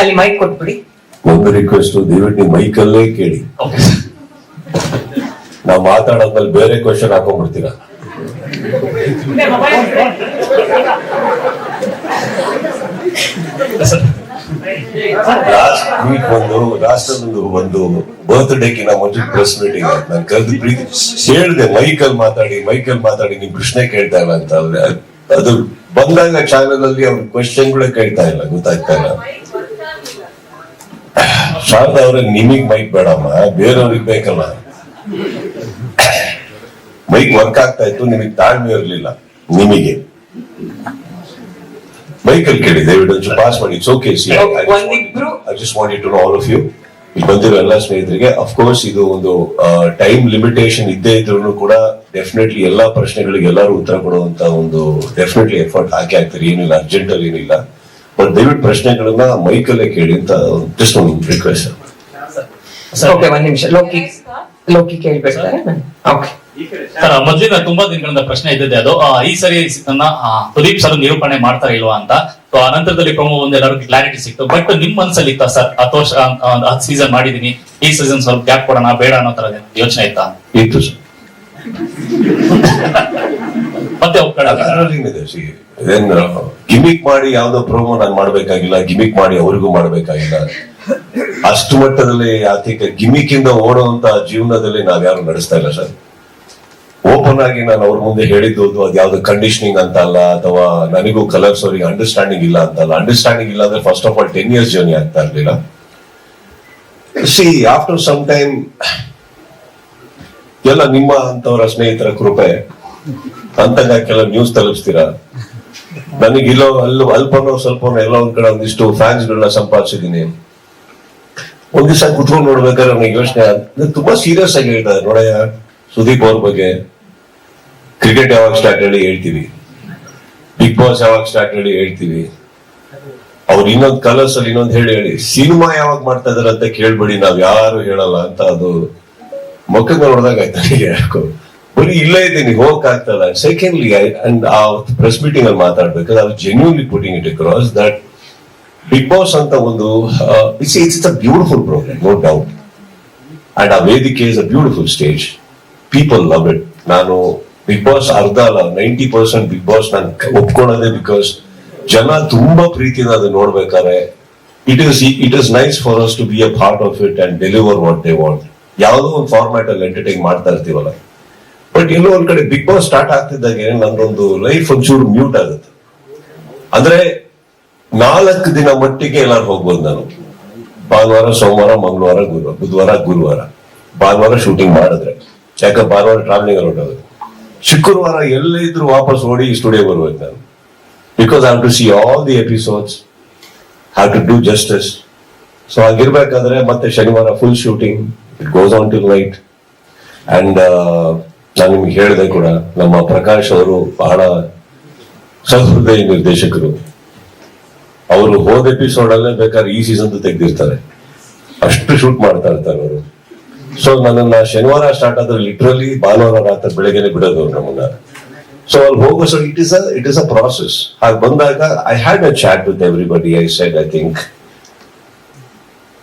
ಅಲ್ಲಿ ಮೈಕ್ ಕೊಟ್ಬಿಡಿ. ಒಂದು ರಿಕ್ವೆಸ್ಟ್ ದಯವಿಟ್ಟು ನೀವು ಮೈಕಲ್ಲೇ ಕೇಳಿ. ನಾವು ಮಾತಾಡೋದ್ಮೇಲೆ ಬೇರೆ ಕ್ವಶನ್ ಹಾಕೊಂಡ್ಬಿಡ್ತೀರಾ? ಲಾಸ್ಟ್ ವೀಕ್ ಒಂದು ಲಾಸ್ಟ್ ಒಂದು ಒಂದು ಬರ್ತ್ಡೇಕಿನ ಮುಂಚೆ ಪ್ರೆಸ್ ಮೀಟಿಂಗ್ ಆಯ್ತು. ನಾನು ಕರೆದು ಪ್ರೀತಿ ಹೇಳಿದೆ ಮೈಕಲ್ ಮಾತಾಡಿ ಮೈಕಲ್ ಮಾತಾಡಿ ನೀವು ಪ್ರಶ್ನೆ ಕೇಳ್ತಾ ಇಲ್ಲ ಅಂತ. ಅವ್ರೆ ಅದು ಬಂದಾಗ ಚಾನೆಲ್ ಅಲ್ಲಿ ಅವ್ರ ಕ್ವಶನ್ಗಳೇ ಕೇಳ್ತಾ ಇಲ್ಲ ಗೊತ್ತಾಗ್ತಾ ಇಲ್ಲ. ಶಾರದಾ ಅವ್ರೆ ನಿಮಗ್ ಮೈಕ್ ಬೇಡಮ್ಮ ಬೇರೆಯವ್ರಿಗೆ ಬೇಕಲ್ಲ. ಮೈಕ್ ವರ್ಕ್ ಆಗ್ತಾ ಇತ್ತು ನಿಮಗೆ ತಾಳ್ಮೆ ಇರಲಿಲ್ಲ ನಿಮಗೆ. ಮೈಕಲ್ ಕೇಳಿ ದಯವಿಟ್ಟು ಪಾಸ್ ಮಾಡಿ it's okay see I just want to know all of you ಇಲ್ಲಿ ಬಂದಿರೋ ಎಲ್ಲ ಸ್ನೇಹಿತರಿಗೆ ಅಫ್ಕೋರ್ಸ್ ಇದು ಒಂದು ಟೈಮ್ ಲಿಮಿಟೇಷನ್ ಇದ್ದೇ ಇದ್ರು ಕೂಡ ಡೆಫಿನೆಟ್ಲಿ ಎಲ್ಲಾ ಪ್ರಶ್ನೆಗಳಿಗೆ ಎಲ್ಲರೂ ಉತ್ತರ ಕೊಡುವಂತ ಒಂದು ಡೆಫಿನೆಟ್ಲಿ ಎಫರ್ಟ್ ಹಾಕಿ ಆಗ್ತಾರೆ ಏನಿಲ್ಲ ಅರ್ಜೆಂಟ್ ಅಲ್ಲಿ ಏನಿಲ್ಲ. ಬಟ್ ದಯವಿಟ್ಟು ಪ್ರಶ್ನೆಗಳನ್ನ ಮೈಕಲ್ಲೇ ಕೇಳಿ ಅಂತ ಜಸ್ಟ್ ಒಂದು ರಿಕ್ವೆಸ್ಟ್ ಸರ್ ಓಕೆ ಒಂದ್ ನಿಮಿಷ. ಲೋಕಿ ಲೋಕಿ ಓಕೆ ಸರ್ ತುಂಬಾ ದಿನಗಳಿಂದ ಪ್ರಶ್ನೆ ಇದ್ದಿದೆ. ಅದು ಆ, ಈ ಸರಿ ನನ್ನ ಆ, ಸುದೀಪ್ ಸರ್ ನಿರೂಪಣೆ ಮಾಡ್ತಾರ ಇಲ್ವಾ ಅಂತ. ಸೊ ಆ ನಂತರದಲ್ಲಿ ಪ್ರಮೋ ಒಂದು ಎಲ್ಲರಿಗೂ ಕ್ಲಾರಿಟಿ ಸಿಕ್ತು. ಬಟ್ ನಿಮ್ ಮನ್ಸಲ್ಲಿ ಇತ್ತ ಸರ್? ಹತ್ತು ವರ್ಷ ಹತ್ತು ಸೀಸನ್ ಮಾಡಿದೀನಿ. ಈ ಸೀಸನ್ ಸ್ವಲ್ಪ ಗ್ಯಾಪ್ ಕೊಡೋಣ ಬೇಡ ಅನ್ನೋ ತರ ಯೋಚನೆ ಇತ್ತಾ? ಇತ್ತು ಮತ್ತೆ ಮತ್ತೆ ಒಪ್ಕೊಳ್ಳ ಗಿಮಿಕ್ ಮಾಡಿ ಯಾವ್ದೋ ಪ್ರೋಮೋ ನಾನು ಮಾಡ್ಬೇಕಾಗಿಲ್ಲ ಗಿಮಿಕ್ ಮಾಡಿ ಅವ್ರಿಗೂ ಮಾಡ್ಬೇಕಾಗಿಲ್ಲ. ಅಷ್ಟು ಮಟ್ಟದಲ್ಲಿ ಆರ್ಥಿಕ ಗಿಮಿಕ್ ಇಂದ ಓಡುವಂತ ಜೀವನದಲ್ಲಿ ನಾವ್ಯಾರು ನಡೆಸ್ತಾ ಇಲ್ಲ ಸರ್. ಓಪನ್ ಆಗಿ ನಾನು ಅವ್ರ ಮುಂದೆ ಹೇಳಿದ್ದು ಅದು ಯಾವ್ದು ಕಂಡೀಷನಿಂಗ್ ಅಂತ ಅಲ್ಲ, ಅಥವಾ ನನಗೂ ಕಲರ್ಸ್ ಅವರಿಗೆ ಅಂಡರ್ಸ್ಟ್ಯಾಂಡಿಂಗ್ ಇಲ್ಲ ಅಂತ ಅಲ್ಲ. ಅಂಡರ್ಸ್ಟ್ಯಾಂಡಿಂಗ್ ಇಲ್ಲ ಅಂದ್ರೆ first of all ten years journey ಆಗ್ತಾ ಇರ್ಲಿಲ್ಲ. ಸಿ ಆಫ್ಟರ್ ಸಮ್ ಟೈಮ್ ಎಲ್ಲ ನಿಮ್ಮ ಅಂತವರ ಸ್ನೇಹಿತರ ಕೃಪೆ ಅಂತ ಕೆಲವು ನ್ಯೂಸ್ ತಲುಪಿಸ್ತೀರಾ? ನನಗಿಲ್ಲೋ ಅಲ್ಲೂ ಅಲ್ಪನೋ ಸ್ವಲ್ಪನೋ ಎಲ್ಲ ಒಂದ್ ಕಡೆ ಒಂದಿಷ್ಟು ಫ್ಯಾನ್ಸ್ ಗಳನ್ನ ಸಂಪಾದಿಸಿದೀನಿ ಒಂದ್ ದಿವಸ ಕುತ್ಕೊಂಡು ನೋಡ್ಬೇಕಾದ್ರೆ ನನಗೆ ಯೋಚನೆ ತುಂಬಾ ಸೀರಿಯಸ್ ಆಗಿ ಹೇಳ್ತಾರೆ. ನೋಡಯ್ಯ, ಸುದೀಪ್ ಅವ್ರ ಬಗ್ಗೆ ಕ್ರಿಕೆಟ್ ಯಾವಾಗ ಸ್ಟಾರ್ಟ್ ಹೇಳಿ ಹೇಳ್ತೀವಿ. ಬಿಗ್ ಬಾಸ್ ಯಾವಾಗ ಸ್ಟಾರ್ಟ್ ಹೇಳಿ ಹೇಳ್ತೀವಿ. ಅವ್ರು ಇನ್ನೊಂದ್ ಕಲರ್ಸ್ ಅಲ್ಲಿ ಇನ್ನೊಂದ್ ಹೇಳಿ ಹೇಳಿ. ಸಿನಿಮಾ ಯಾವಾಗ ಮಾಡ್ತಾ ಇದಾರೆ ಅಂತ ಕೇಳ್ಬೇಡಿ, ನಾವ್ ಯಾರು ಹೇಳಲ್ಲ ಅಂತ ಅದು ಮಕ್ಕಳ ನೋಡಿದಾಗ ಆಯ್ತು ನನಗೆ ಯಾಕೋ. ಬರೀ ಇಲ್ಲೇ ಇದ್ದೀನಿ ಹೋಗಕ್ ಆಗ್ತಲ್ಲ ಸೆಕೆಂಡ್ಲಿ ಐ ಅಂಡ್ ಆ ಪ್ರೆಸ್ ಮೀಟಿಂಗ್ ಅಲ್ಲಿ ಮಾತಾಡ್ಬೇಕಾದ್ರೆ ಅವ್ರು genuinely putting it across that Bigg Boss ಅಂತ ಒಂದು it's it's a beautiful programme no doubt and ಆ ವೇದಿಕೆ is a beautiful stage people love it ನಾನು ಬಿಗ್ ಬಾಸ್ ಅರ್ಧ ಅಲ್ಲ ನೈಂಟಿ ಪರ್ಸೆಂಟ್ ಬಿಗ್ ಬಾಸ್ ನಾನು ಒಪ್ಕೊಳ್ಳೋದೇ ಬಿಕಾಸ್ ಜನ ತುಂಬಾ ಪ್ರೀತಿಯಿಂದ ಅದನ್ನ ನೋಡ್ಬೇಕಾದ್ರೆ it is it is nice for us to be a part of it and deliver what they want ಯಾವುದೋ ಒಂದು ಫಾರ್ಮ್ಯಾಟ್ ಅಲ್ಲಿ ಎಂಟರ್ಟೈನ್ ಮಾಡ್ತಾ ಇರ್ತೀವಲ್ಲ. ಬಟ್ ಎಲ್ಲೋ ಒಂದ್ ಕಡೆ ಬಿಗ್ ಬಾಸ್ ಸ್ಟಾರ್ಟ್ ಆಗ್ತಿದ್ದಾಗೆ ನಂದೊಂದು ಲೈಫ್ ಒಂಚೂರು ಮ್ಯೂಟ್ ಆಗುತ್ತೆ. ಅಂದ್ರೆ ನಾಲ್ಕು ದಿನ ಮಟ್ಟಿಗೆ ಎಲ್ಲಾರು ಹೋಗ್ಬೋದು ನಾನು. ಭಾನುವಾರ, ಸೋಮವಾರ, ಮಂಗಳವಾರ, ಗುರುವಾರ, ಬುಧವಾರ, ಗುರುವಾರ. ಭಾನುವಾರ ಶೂಟಿಂಗ್ ಮಾಡಿದ್ರೆ. ಯಾಕೆ ಭಾನುವಾರ ಟ್ರಾವೆಲಿಂಗ್ ಆಗುತ್ತೆ ಶುಕ್ರವಾರ ಎಲ್ಲಿದ್ರು ವಾಪಸ್ ಓಡಿ ಸ್ಟುಡಿಯೋ ಬರ್ಬೇಕು ನಾನು. Because have to see all the episodes have to do justice so ಹಾಗಿರ್ಬೇಕಾದ್ರೆ ಮತ್ತೆ ಶನಿವಾರ full shooting it goes on till night and ನಾನು ನಿಮ್ಗೆ ಹೇಳಿದೆ ಕೂಡ, ನಮ್ಮ ಪ್ರಕಾಶ್ ಅವರು ಬಹಳ ಸಹೃದಯ ನಿರ್ದೇಶಕರು. ಅವರು ಹೋದ ಎಪಿಸೋಡ್ ಅಲ್ಲೇ ಬೇಕಾದ್ರೆ ಈ ಸೀಸನ್ ತೆಗೆದಿರ್ತಾರೆ. ಅಷ್ಟು ಶೂಟ್ ಮಾಡ್ತಾ ಇರ್ತಾರೆ ಅವರು. ಸೊ ನನ್ನನ್ನ ಶನಿವಾರ ಸ್ಟಾರ್ಟ್ ಆದ್ರೆ ಲಿಟ್ರಲಿ ಭಾನುವಾರ ರಾತ್ರಿ ಬೆಳಗ್ಗೆನೆ ಬಿಡೋದು ಅವ್ರು ನಮ್ಮನ್ನ. ಸೊ ಅಲ್ಲಿ ಹೋಗೋ so it is a it is a process ಹಾಗೆ ಬಂದಾಗ I had a chat with everybody I said I think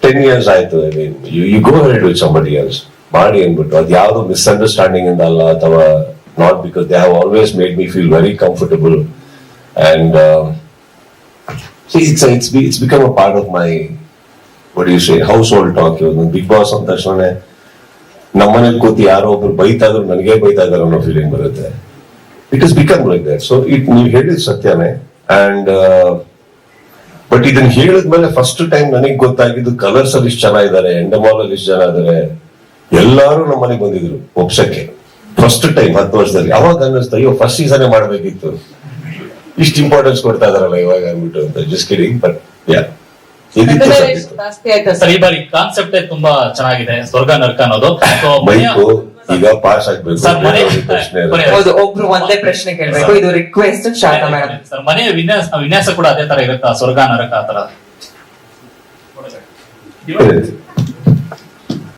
ten years ಆಯ್ತು I mean you you go head with somebody else ಮಾಡಿ ಅಂದ್ಬಿಟ್ಟು, ಅದು ಯಾವುದು ಮಿಸ್ಅಂಡರ್ಸ್ಟ್ಯಾಂಡಿಂಗ್ ಇಂದ ಅಲ್ಲ, ಅಥವಾ not because they have always made me feel very comfortable and it's it's it's become a part of my say household talk Bigg Boss ಅಂದ ತಕ್ಷಣ ನಮ್ಮನೇಲಿ ಕೂತಿ ಯಾರೋ ಒಬ್ರು ಬೈತಾದ್ರು ನನಗೆ ಬೈತಾ ಇದಾರೆ ಅನ್ನೋ ಫೀಲಿಂಗ್ ಬರುತ್ತೆ. It is become like that so it ನೀವು ಹೇಳಿದ್ ಸತ್ಯನೇ. ಅಂಡ್ ಬಟ್ ಇದನ್ನ ಹೇಳಿದ್ಮೇಲೆ ಫಸ್ಟ್ ಟೈಮ್ ನನಗೆ ಗೊತ್ತಾಗಿದ್ದು ಕಲರ್ಸ್ ಅಲ್ಲಿ ಇಷ್ಟು ಜನ ಇದ್ದಾರೆ ಎಂಡಮಾಲ್ ಅಲ್ಲಿ ಇಷ್ಟು ಜನ ಇದ್ದಾರೆ ಎಲ್ಲಾರು ನಮ್ಮಲ್ಲಿ ಮನೆಗೆ ಬಂದಿದ್ರು ಒಪ್ಸಕ್ಕೆ. ಫಸ್ಟ್ ಟೈಮ್ ಹತ್ತು ವರ್ಷದಲ್ಲಿ. ಅವಾಗ ಅನ್ನಿಸ್ತು ಅಯ್ಯೋ ಫಸ್ಟ್ ಸೀಸನ್ ಮಾಡ್ಬೇಕಿತ್ತು. ಇಷ್ಟು ಇಂಪಾರ್ಟೆನ್ಸ್ ಕೊಡ್ತಾ ಇದಾರಲ್ಲ ಇವಾಗ ಅಂದ್ಬಿಟ್ಟು ಅಂತ. Just kidding but yeah sir. ಈ ಬಾರಿ ಕಾನ್ಸೆಪ್ಟ್ ತುಂಬಾ ಚೆನ್ನಾಗಿದೆ ಸ್ವರ್ಗ ನರ್ಕ ಅನ್ನೋದು. ಈಗ ಪಾಸ್ ಆಗ್ಬೇಕು. ಒಬ್ರು ಒಂದೇ ಪ್ರಶ್ನೆ ಕೇಳಬೇಕು. ಇದು ರಿಕ್ವೆಸ್ಟ್ ಶಾರದಾ ಮೇಡಮ್. ಸರ್ ಮನೆಯ ವಿನ್ಯಾಸ ವಿನ್ಯಾಸ ಕೂಡ ಅದೇ ತರ ಇರುತ್ತಾ? ಸ್ವರ್ಗ ನರಕ ಆ ತರ.